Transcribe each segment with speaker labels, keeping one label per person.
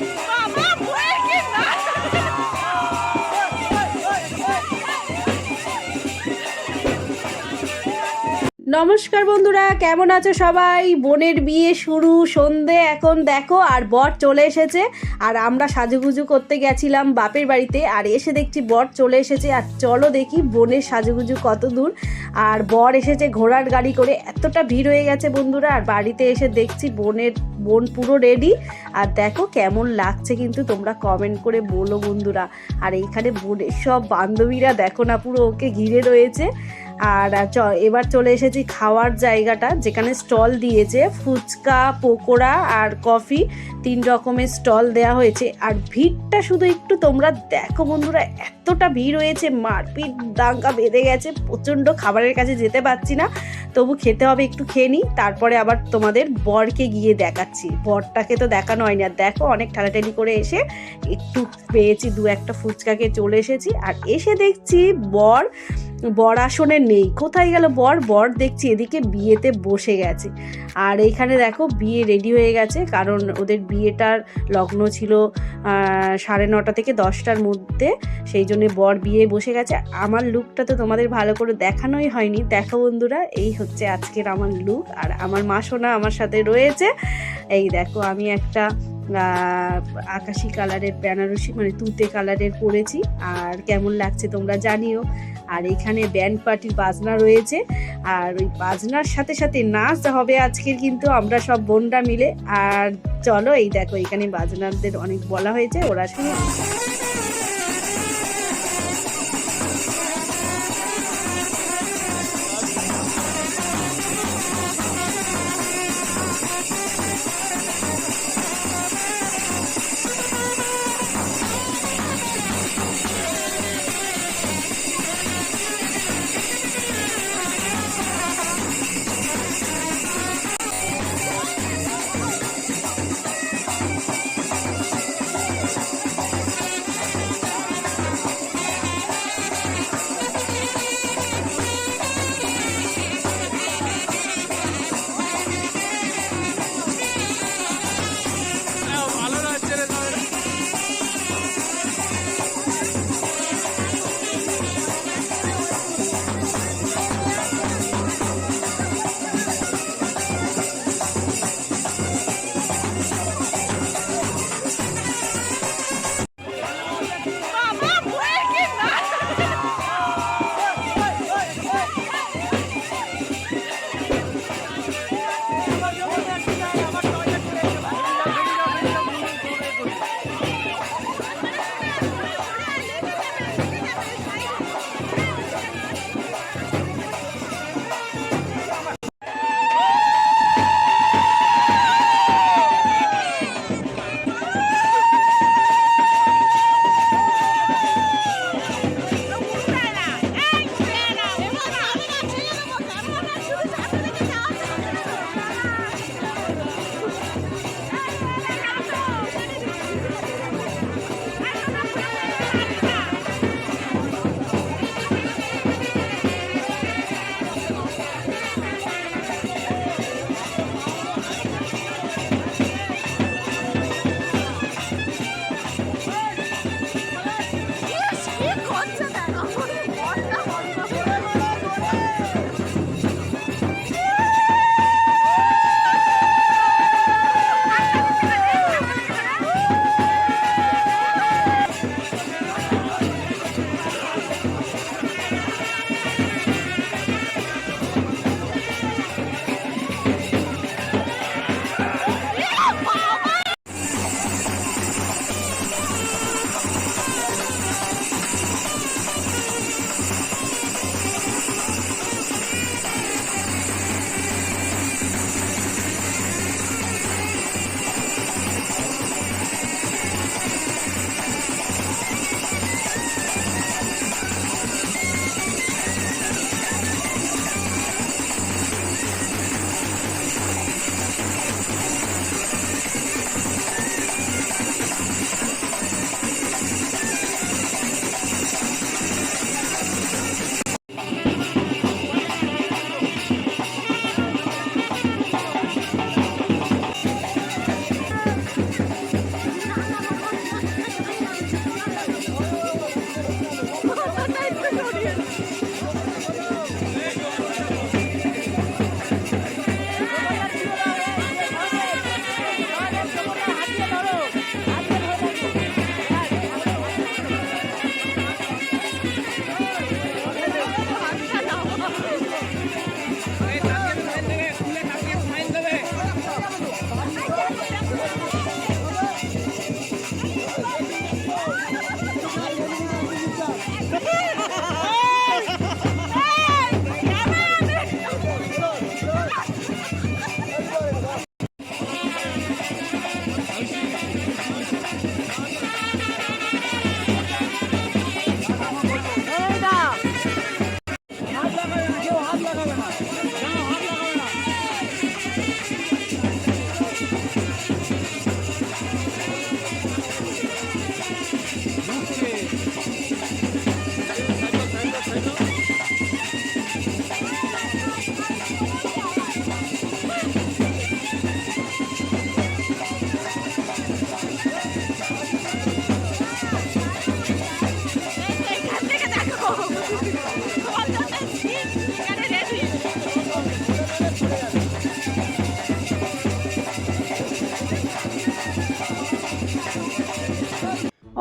Speaker 1: Yeah.
Speaker 2: নমস্কার বন্ধুরা, কেমন আছো সবাই? বোনের বিয়ে শুরু, সন্ধে এখন দেখো, আর বর চলে এসেছে। আর আমরা সাজুগুজু করতে গেছিলাম বাপের বাড়িতে, আর এসে দেখছি বর চলে এসেছে। আর চলো দেখি বোনের সাজুগুজু কত দূর। আর বর এসেছে ঘোড়ার গাড়ি করে। এতটা ভিড় হয়ে গেছে বন্ধুরা, আর বাড়িতে এসে দেখছি বোনের, বোন পুরো রেডি আর দেখো কেমন লাগছে কিন্তু তোমরা কমেন্ট করে বলো বন্ধুরা। আর এইখানে বোনের সব বান্ধবীরা, দেখো না পুরো ওকে ঘিরে রয়েছে। আর এবার চলে এসেছি খাওয়ার জায়গাটা, যেখানে স্টল দিয়েছে, ফুচকা, পকোড়া আর কফি, তিন রকমের স্টল দেওয়া হয়েছে। আর ভিড়টা শুধু একটু তোমরা দেখো বন্ধুরা, এতটা ভিড় হয়েছে, মারপিট, দাঙ্গা বেঁধে গেছে, প্রচণ্ড খাবারের কাছে যেতে পারছি না। তবু খেতে হবে, একটু খেয়ে নিই, তারপরে আবার তোমাদের বরকে গিয়ে দেখাচ্ছি। বরটাকে তো দেখানো হয়নি, আর দেখো অনেক ঠেলাঠেলি করে এসে একটু পেয়েছি, দু একটা ফুচকাকে চলে এসেছি। আর এসে দেখছি বর বর আসনে নেই। কোথায় গেল বর? বর দেখছি এদিকে বিয়েতে বসে গেছে। আর এইখানে দেখো বিয়ে রেডি হয়ে গেছে, কারণ ওদের বিয়েটার লগ্ন ছিল সাড়ে নটা থেকে দশটার মধ্যে, সেই জন্য বর বিয়ে বসে গেছে। আমার লুকটা তো তোমাদের ভালো করে দেখানোই হয়নি। দেখো বন্ধুরা, এই হচ্ছে আজকের আমার লুক আর আমার মা সোনা আমার সাথে রয়েছে। এই দেখো আমি একটা আকাশি কালারের, বেনারসি মানে তুতে কালারের পরেছি। আর কেমন লাগছে তোমরা জানিও। আর এখানে ব্যান্ড পার্টির বাজনা রয়েছে। আর ওই বাজনার সাথে সাথে নাচ হবে আজকের কিন্তু আমরা সব বোনরা মিলে। আর চলো এই দেখো, এখানে বাজনাদের অনেক বলা হয়েছে, ওরা শুনে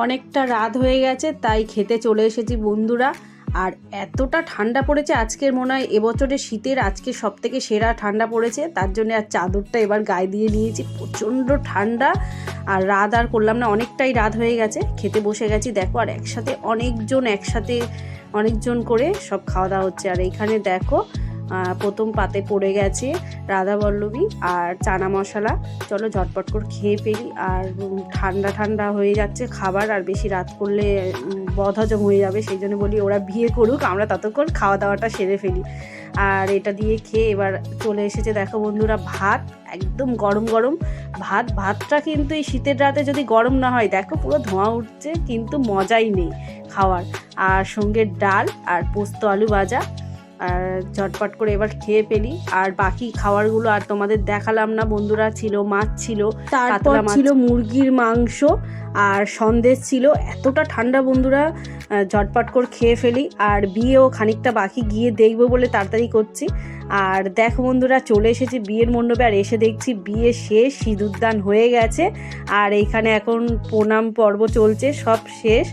Speaker 2: অনেকটা রাত হয়ে গেছে, তাই খেতে চলে এসেছি বন্ধুরা। আর এতটা ঠান্ডা পড়েছে আজকের মনে হয় এবছরের শীতের আজকে সব থেকে সেরা ঠান্ডা পড়েছে, তার জন্য আর চাদরটা এবার গায়ে দিয়ে নিয়েছি, প্রচণ্ড ঠান্ডা। আর রাত আর করলাম না, অনেকটাই রাত হয়ে গেছে, খেতে বসে গেছি, দেখো আর একসাথে অনেকজন একসাথে অনেকজন করে সব খাওয়া দাওয়া হচ্ছে। আর এইখানে দেখো প্রথম পাতে পড়ে গেছে রাধা বল্লভী আর চানা মশলা। চলো ঝটপট করে খেয়ে ফেলি আর ঠান্ডা ঠান্ডা হয়ে যাচ্ছে খাবার আর বেশি রাত করলে বদহজম হয়ে যাবে। সেই জন্য বলি ওরা বিয়ে করুক, আমরা ততক্ষণ খাওয়া দাওয়াটা সেরে ফেলি। আর এটা দিয়ে খেয়ে এবার চলে এসেছে, দেখো বন্ধুরা, ভাত একদম গরম গরম। ভাত, ভাতটা কিন্তু এই শীতের রাতে যদি গরম না হয়, দেখো পুরো ধোঁয়া উঠছে, কিন্তু মজাই নেই খাওয়ার। আর সঙ্গে ডাল আর পোস্ত আলু ভাজা। আর ঝটপট করে এবার খেয়ে ফেলি আর বাকি খাবারগুলো আর তোমাদের দেখালাম না বন্ধুরা ছিল মাছ ছিল তারপর
Speaker 3: মাছ।
Speaker 2: ছিল মুরগির মাংস আর সন্দেশ ছিল, এতটা ঠান্ডা বন্ধুরা ঝটপট করে খেয়ে ফেলি। আর বিয়েও খানিকটা বাকি, গিয়ে দেখব বলে তাড়াতাড়ি করছি। আর দেখো বন্ধুরা, চলে এসেছি বিয়ের মণ্ডপে, আর এসে দেখছি বিয়ে শেষ, সিঁদুরদান হয়ে গেছে। আর এইখানে এখন প্রণাম পর্ব চলছে, সব শেষ।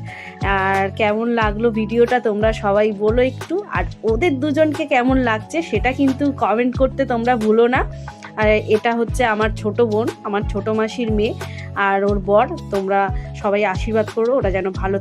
Speaker 2: আর কেমন লাগল ভিডিওটা তোমরা সবাই বলো একটু। আর ওদের দুজনকে কেমন লাগছে, সেটা কিন্তু কমেন্ট করতে তোমরা ভুলো না। আর এটা হচ্ছে আমার ছোট বোন, আমার ছোট মাসির মেয়ে আর ওর বর। তোমরা সবাই আশীর্বাদ করো, ওরা যেন ভালো